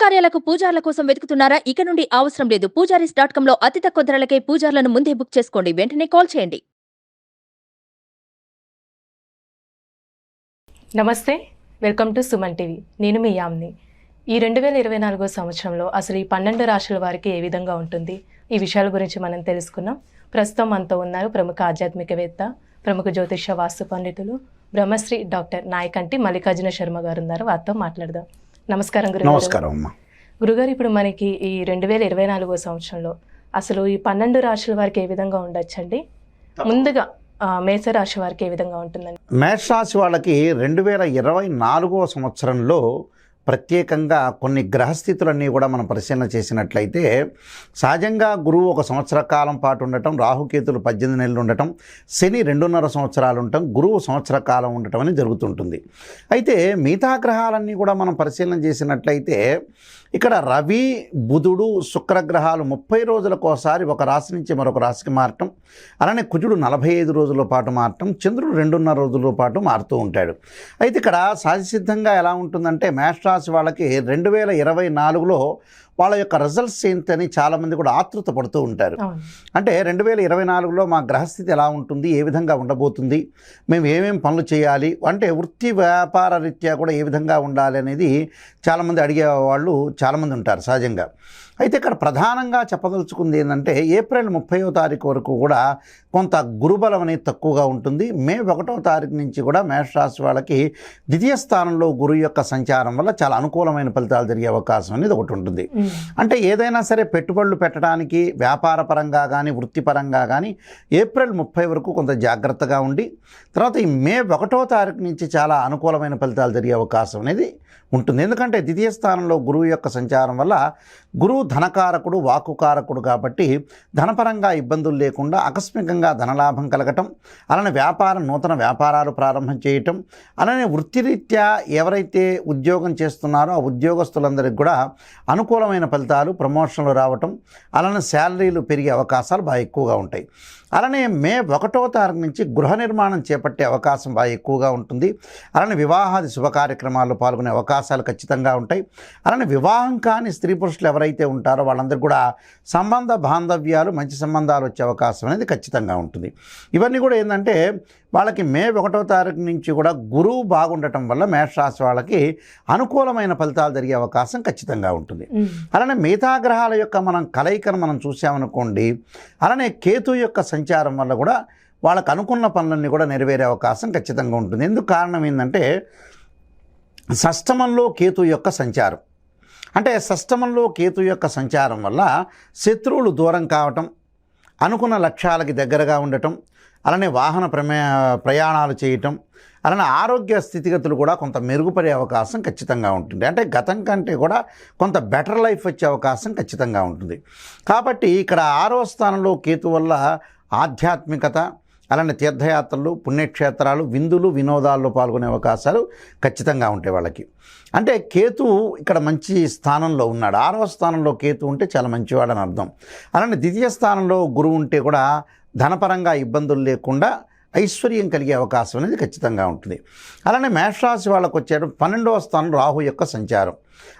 శుభకార్యాలకు పూజార్ల కోసం వెతుకుతున్నారా? ఇక నుండి అవసరం లేదు. పూజారీస్ డాట్ కామ్లో అతి తక్కువ ధరలకే పూజార్లను ముందే బుక్ చేసుకోండి. వెంటనే కాల్ చేయండి. నమస్తే. Welcome to Suman TV. నేను మీ యామ్ని. ఈ రెండు వేల ఇరవై నాలుగో సంవత్సరంలో అసలు ఈ పన్నెండు రాశుల వారికి ఏ విధంగా ఉంటుంది? ఈ విషయాల గురించి మనం తెలుసుకున్నాం. ప్రస్తుతం మనతో ఉన్నారు ప్రముఖ ఆధ్యాత్మికవేత్త ప్రముఖ జ్యోతిష వాస్తు పండితులు బ్రహ్మశ్రీ డాక్టర్ నాయకంటి మల్లికార్జున శర్మ గారు ఉన్నారు. వారితో మాట్లాడదాం. నమస్కారం గురుగారు. నమస్కారం అమ్మా. గురుగారు ఇప్పుడు మనకి ఈ రెండు వేల ఇరవై నాలుగో సంవత్సరంలో అసలు ఈ పన్నెండు రాశుల వారికి ఏ విధంగా ఉండొచ్చండి? ముందుగా మేషరాశి వారికి ఏ విధంగా ఉంటుందండి? మేషరాశి వాళ్ళకి రెండు వేల ఇరవై నాలుగో సంవత్సరంలో ప్రత్యేకంగా కొన్ని గ్రహస్థితులన్నీ కూడా మనం పరిశీలన చేసినట్లయితే సహజంగా గురువు ఒక సంవత్సర కాలం పాటు ఉండటం రాహుకేతులు పద్దెనిమిది నెలలు ఉండటం శని రెండున్నర సంవత్సరాలు ఉండటం గురువు సంవత్సర కాలం ఉండటం అని జరుగుతుంటుంది. అయితే మిగతా గ్రహాలన్నీ కూడా మనం పరిశీలన చేసినట్లయితే ఇక్కడ రవి బుధుడు శుక్రగ్రహాలు ముప్పై రోజులకు ఒకసారి ఒక రాశి నుంచి మరొక రాశికి మారటం అలానే కుజుడు నలభై ఐదు రోజుల పాటు మారటం చంద్రుడు రెండున్నర రోజుల పాటు మారుతూ ఉంటాడు. అయితే ఇక్కడ సహజసిద్ధంగా ఎలా ఉంటుందంటే మేష రాశి వాళ్ళకి రెండు వేల ఇరవై నాలుగులో వాళ్ళ యొక్క రిజల్ట్స్ ఏంటని చాలామంది కూడా ఆతృత పడుతూ ఉంటారు అంటే రెండు వేల ఇరవై నాలుగులో మా గ్రహస్థితి ఎలా ఉంటుంది ఏ విధంగా ఉండబోతుంది మేము ఏమేం పనులు చేయాలి అంటే వృత్తి వ్యాపార రీత్యా కూడా ఏ విధంగా ఉండాలి అనేది చాలామంది అడిగే వాళ్ళు చాలామంది ఉంటారు సహజంగా. అయితే ఇక్కడ ప్రధానంగా చెప్పదలుచుకుంది ఏంటంటే ఏప్రిల్ ముప్పైవ తారీఖు వరకు కూడా కొంత గురుబలం అనేది తక్కువగా ఉంటుంది. మే ఒకటో తారీఖు నుంచి కూడా మేషరాశి వాళ్ళకి ద్వితీయ స్థానంలో గురువు యొక్క సంచారం వల్ల చాలా అనుకూలమైన ఫలితాలు జరిగే అవకాశం అనేది ఒకటి ఉంటుంది. అంటే ఏదైనా సరే పెట్టుబడులు పెట్టడానికి వ్యాపార పరంగా కానీ వృత్తిపరంగా కానీ ఏప్రిల్ ముప్పై వరకు కొంత జాగ్రత్తగా ఉండి తర్వాత ఈ మే ఒకటో తారీఖు నుంచి చాలా అనుకూలమైన ఫలితాలు జరిగే అవకాశం అనేది ఉంటుంది. ఎందుకంటే ద్వితీయ స్థానంలో గురువు యొక్క సంచారం వల్ల గురువు ధనకారకుడు వాక్కుకారకుడు కాబట్టి ధనపరంగా ఇబ్బందులు లేకుండా ఆకస్మికంగా ధనలాభం కలగటం అలానే వ్యాపారం నూతన వ్యాపారాలు ప్రారంభం చేయటం అలానే వృత్తిరీత్యా ఎవరైతే ఉద్యోగం చేస్తున్నారో ఆ ఉద్యోగస్తులందరికీ కూడా అనుకూలమైన ఫలితాలు ప్రమోషన్లు రావటం అలానే శాలరీలు పెరిగే అవకాశాలు బాగా ఎక్కువగా ఉంటాయి. అలానే మే ఒకటో తారీఖు నుంచి గృహ నిర్మాణం చేపట్టే అవకాశం బాగా ఎక్కువగా ఉంటుంది. అలానే వివాహాది శుభ కార్యక్రమాల్లో పాల్గొనే అవకాశాలు ఖచ్చితంగా ఉంటాయి. అలానే వివాహం కాని స్త్రీ పురుషులు ఎవరైతే ఉంటారో వాళ్ళందరికీ కూడా సంబంధ బాంధవ్యాలు మంచి సంబంధాలు వచ్చే అవకాశం అనేది ఖచ్చితంగా ఉంటుంది. ఇవన్నీ కూడా ఏంటంటే వాళ్ళకి మే ఒకటో తారీఖు నుంచి కూడా గురువు బాగుండటం వల్ల మేషరాశి వాళ్ళకి అనుకూలమైన ఫలితాలు జరిగే అవకాశం ఖచ్చితంగా ఉంటుంది. అలానే మిగతా గ్రహాల యొక్క మనం కలయికను మనం చూసామనుకోండి అలానే కేతు యొక్క సంచారం వల్ల కూడా వాళ్ళకు అనుకున్న పనులన్నీ కూడా నెరవేరే అవకాశం ఖచ్చితంగా ఉంటుంది. ఎందుకు కారణం ఏంటంటే సష్టమంలో కేతు యొక్క సంచారం. అంటే సష్టమంలో కేతు యొక్క సంచారం వల్ల శత్రువులు దూరం కావటం అనుకున్న లక్ష్యాలకి దగ్గరగా ఉండటం అలానే వాహన ప్రమే ప్రయాణాలు చేయటం అలానే ఆరోగ్య స్థితిగతులు కూడా కొంత మెరుగుపడే అవకాశం ఖచ్చితంగా ఉంటుంది. అంటే గతం కంటే కూడా కొంత బెటర్ లైఫ్ వచ్చే అవకాశం ఖచ్చితంగా ఉంటుంది. కాబట్టి ఇక్కడ ఆరో స్థానంలో కేతు వల్ల ఆధ్యాత్మికత అలానే తీర్థయాత్రలు పుణ్యక్షేత్రాలు విందులు వినోదాల్లో పాల్గొనే అవకాశాలు ఖచ్చితంగా ఉంటాయి వాళ్ళకి. అంటే కేతు ఇక్కడ మంచి స్థానంలో ఉన్నాడు. ఆరవ స్థానంలో కేతు ఉంటే చాలా మంచివాడని అర్థం. అలానే ద్వితీయ స్థానంలో గురువు ఉంటే కూడా ధనపరంగా ఇబ్బందులు లేకుండా ఐశ్వర్యం కలిగే అవకాశం అనేది ఖచ్చితంగా ఉంటుంది. అలానే మేషరాశి వాళ్ళకు వచ్చాడు పన్నెండవ స్థానం రాహు యొక్క సంచారం.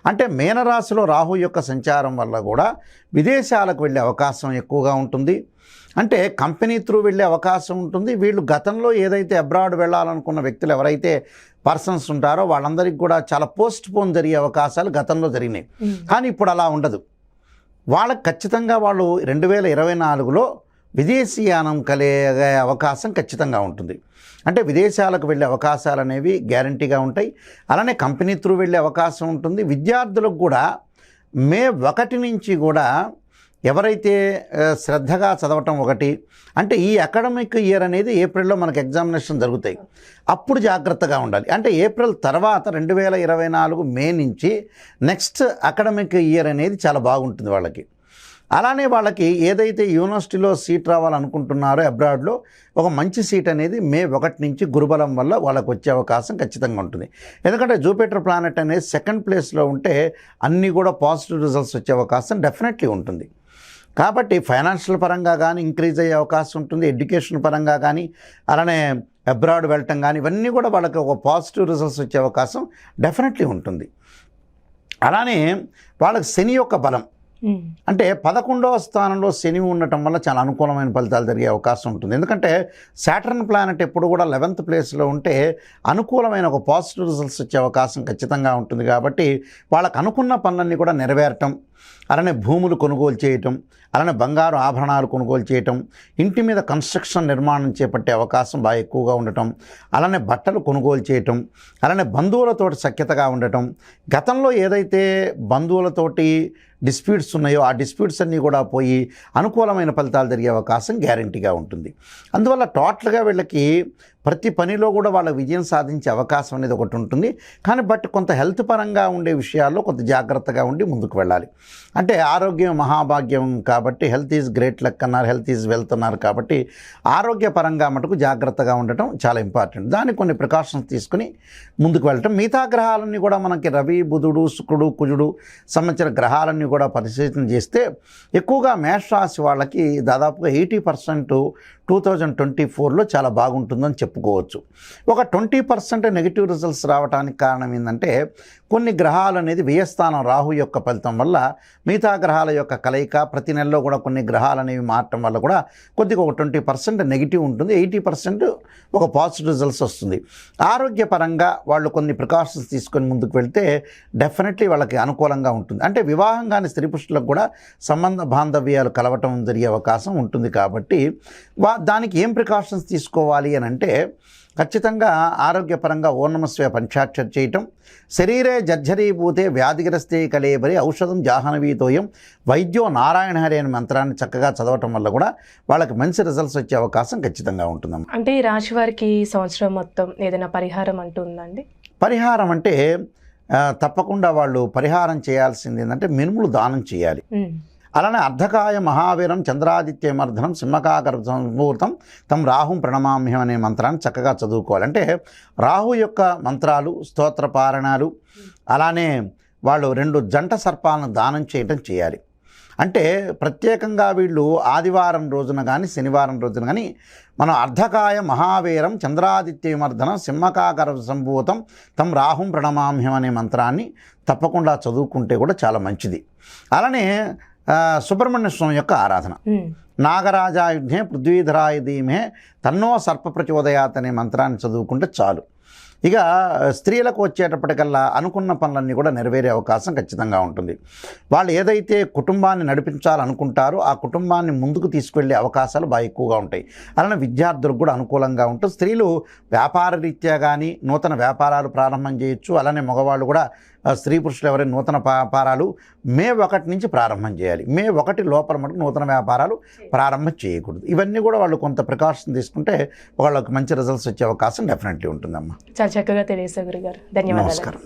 అంటే మీనరాశిలో రాహు యొక్క సంచారం వల్ల కూడా విదేశాలకు వెళ్ళే అవకాశం ఎక్కువగా ఉంటుంది. అంటే కంపెనీ త్రూ వెళ్ళే అవకాశం ఉంటుంది. వీళ్ళు గతంలో ఏదైతే అబ్రాడ్ వెళ్ళాలనుకున్న వ్యక్తులు ఎవరైతే పర్సన్స్ ఉంటారో వాళ్ళందరికీ కూడా చాలా పోస్ట్ పోన్ జరిగే అవకాశాలు గతంలో జరిగినాయి. కానీ ఇప్పుడు అలా ఉండదు. వాళ్ళకి ఖచ్చితంగా వాళ్ళు రెండు వేల ఇరవై నాలుగులో విదేశీయానం కలిగే అవకాశం ఖచ్చితంగా ఉంటుంది. అంటే విదేశాలకు వెళ్ళే అవకాశాలు అనేవి గ్యారంటీగా ఉంటాయి. అలానే కంపెనీ త్రూ వెళ్ళే అవకాశం ఉంటుంది. విద్యార్థులకు కూడా మే ఒకటి నుంచి కూడా ఎవరైతే శ్రద్ధగా చదవటం ఒకటి అంటే ఈ అకాడమిక్ ఇయర్ అనేది ఏప్రిల్లో మనకు ఎగ్జామినేషన్ జరుగుతాయి. అప్పుడు జాగ్రత్తగా ఉండాలి. అంటే ఏప్రిల్ తర్వాత రెండు వేల ఇరవై నాలుగు మే నుంచి నెక్స్ట్ అకాడమిక్ ఇయర్ అనేది చాలా బాగుంటుంది వాళ్ళకి. అలానే వాళ్ళకి ఏదైతే యూనివర్సిటీలో సీట్ రావాలనుకుంటున్నారో అబ్రాడ్లో ఒక మంచి సీట్ అనేది మే ఒకటి నుంచి గురుబలం వల్ల వాళ్ళకు వచ్చే అవకాశం ఖచ్చితంగా ఉంటుంది. ఎందుకంటే జూపిటర్ ప్లానెట్ అనేది సెకండ్ ప్లేస్లో ఉంటే అన్నీ కూడా పాజిటివ్ రిజల్ట్స్ వచ్చే అవకాశం డెఫినెట్లీ ఉంటుంది. కాబట్టి ఫైనాన్షియల్ పరంగా కానీ ఇంక్రీజ్ అయ్యే అవకాశం ఉంటుంది. ఎడ్యుకేషన్ పరంగా కానీ అలానే అబ్రాడ్ వెళ్ళటం కానీ ఇవన్నీ కూడా వాళ్ళకి ఒక పాజిటివ్ రిజల్ట్స్ వచ్చే అవకాశం డెఫినెట్లీ ఉంటుంది. అలానే వాళ్ళకి శని యొక్క బలం అంటే పదకొండవ స్థానంలో శని ఉండటం వల్ల చాలా అనుకూలమైన ఫలితాలు జరిగే అవకాశం ఉంటుంది. ఎందుకంటే సాటర్న్ ప్లానెట్ ఎప్పుడు కూడా లెవెంత్ ప్లేస్లో ఉంటే అనుకూలమైన ఒక పాజిటివ్ రిజల్ట్స్ వచ్చే అవకాశం ఖచ్చితంగా ఉంటుంది కాబట్టి వాళ్ళకు అనుకున్న పనులన్నీ కూడా నెరవేరటం అలానే భూములు కొనుగోలు చేయటం అలానే బంగారు ఆభరణాలు కొనుగోలు చేయటం ఇంటి మీద కన్స్ట్రక్షన్ నిర్మాణం చేపట్టే అవకాశం బాగా ఎక్కువగా ఉండటం అలానే బట్టలు కొనుగోలు చేయటం అలానే బంధువులతోటి సఖ్యతగా ఉండటం గతంలో ఏదైతే బంధువులతోటి డిస్ప్యూట్స్ ఉన్నాయో ఆ డిస్ప్యూట్స్ అన్నీ కూడా పోయి అనుకూలమైన ఫలితాలు జరిగే అవకాశం గ్యారంటీగా ఉంటుంది. అందువల్ల టోటల్గా వీళ్ళకి ప్రతి పనిలో కూడా వాళ్ళ విజయం సాధించే అవకాశం అనేది ఒకటి ఉంటుంది. కానీ బట్ కొంత హెల్త్ పరంగా ఉండే విషయాల్లో కొంత జాగ్రత్తగా ఉండి ముందుకు వెళ్ళాలి. అంటే ఆరోగ్యం మహాభాగ్యం కాబట్టి హెల్త్ ఈజ్ గ్రేట్ లక్ అన్నారు హెల్త్ ఈజ్ వెల్త్ అన్నారు కాబట్టి ఆరోగ్యపరంగా మటుకు జాగ్రత్తగా ఉండటం చాలా ఇంపార్టెంట్. దానికి కొన్ని ప్రికాషన్స్ తీసుకుని ముందుకు వెళ్ళటం. మిగతా గ్రహాలన్నీ కూడా మనకి రవి బుధుడు శుక్రుడు కుజుడు సంబంధించిన గ్రహాలన్నీ కూడా పరిశీలన చేస్తే ఎక్కువగా మేషరాశి వాళ్ళకి దాదాపుగా eighty percent two thousand twenty ఫోర్లో చాలా బాగుంటుందని చెప్పుకోవచ్చు. ఒక ట్వంటీ పర్సెంట్ నెగిటివ్ రిజల్ట్స్ రావడానికి కారణం ఏంటంటే కొన్ని గ్రహాలు అనేది వ్యయస్థానం రాహు యొక్క ఫలితం వల్ల మిగతా గ్రహాల యొక్క కలయిక ప్రతి నెలలో కూడా కొన్ని గ్రహాలు అనేవి మారటం వల్ల కూడా కొద్దిగా ఒక ట్వంటీ పర్సెంట్ నెగిటివ్ ఉంటుంది. ఎయిటీ పర్సెంట్ ఒక పాజిటివ్ రిజల్ట్స్ వస్తుంది. ఆరోగ్యపరంగా వాళ్ళు కొన్ని ప్రికాషన్స్ తీసుకొని ముందుకు వెళ్తే డెఫినెట్లీ వాళ్ళకి అనుకూలంగా ఉంటుంది. అంటే వివాహం కాని స్త్రీ పురుషులకు కూడా సంబంధ బాంధవ్యాలు కలవటం జరిగే అవకాశం ఉంటుంది కాబట్టి వా దానికి ఏం ప్రికాషన్స్ తీసుకోవాలి అని అంటే ఖచ్చితంగా ఆరోగ్యపరంగా ఓర్ణమస్వయ పంచాక్షర్ చేయటం శరీరే జర్జరీభూతే వ్యాధిగ్రస్తే కలేబరి ఔషధం జాహ్నవీతోయం వైద్యో నారాయణ హరి అనే మంత్రాన్ని చక్కగా చదవటం వల్ల కూడా వాళ్ళకి మంచి రిజల్ట్స్ వచ్చే అవకాశం ఖచ్చితంగా ఉంటుందమ్మా. అంటే ఈ రాశి వారికి సంవత్సరం మొత్తం ఏదైనా పరిహారం అంటూ ఉందండి పరిహారం అంటే తప్పకుండా వాళ్ళు పరిహారం చేయాల్సింది ఏంటంటే మినుములు దానం చేయాలి. అలానే అర్ధకాయ మహావీరం చంద్రాదిత్యమర్ధనం సింహకాకర సంపూర్తం తమ రాహుం ప్రణమామ్యం అనే మంత్రాన్ని చక్కగా చదువుకోవాలంటే రాహు యొక్క మంత్రాలు స్తోత్ర పారణాలు అలానే వాళ్ళు రెండు జంట సర్పాలను దానం చేయటం చేయాలి. అంటే ప్రత్యేకంగా వీళ్ళు ఆదివారం రోజున కానీ శనివారం రోజున కానీ మనం అర్ధకాయ మహావీరం చంద్రాదిత్యమర్ధనం సింహకాకర సంభూతం తమ రాహుం ప్రణమామ్యం అనే మంత్రాన్ని తప్పకుండా చదువుకుంటే కూడా చాలా మంచిది. అలానే సుబ్రహ్మణ్య స్వామి యొక్క ఆరాధన. నాగరాజాయుధ్యే పృథ్వీధరాయ ధీమే తన్నో సర్ప ప్రచోదయాత్ అనే మంత్రాన్ని చదువుకుంటే చాలు. ఇక స్త్రీలకు వచ్చేటప్పటికల్లా అనుకున్న పనులన్నీ కూడా నెరవేరే అవకాశం ఖచ్చితంగా ఉంటుంది. వాళ్ళు ఏదైతే కుటుంబాన్ని నడిపించాలనుకుంటారో ఆ కుటుంబాన్ని ముందుకు తీసుకెళ్ళే అవకాశాలు బాగా ఎక్కువగా ఉంటాయి. అలానే విద్యార్థులకు కూడా అనుకూలంగా ఉంటుంది. స్త్రీలు వ్యాపార రీత్యా కానీ నూతన వ్యాపారాలు ప్రారంభం చేయొచ్చు. అలానే మగవాళ్ళు కూడా స్త్రీ పురుషులు ఎవరైనా నూతన వ్యాపారాలు మే ఒకటి నుంచి ప్రారంభం చేయాలి. మే ఒకటి లోపల మటుకు నూతన వ్యాపారాలు ప్రారంభం చేయకూడదు. ఇవన్నీ కూడా వాళ్ళు కొంత ప్రికాషన్ తీసుకుంటే వాళ్ళకి మంచి రిజల్ట్స్ వచ్చే అవకాశం డెఫినెట్లీ ఉంటుందమ్మా. చాలా చక్కగా తెలియసే గురుగారు. ధన్యవాదాలు. నమస్కారం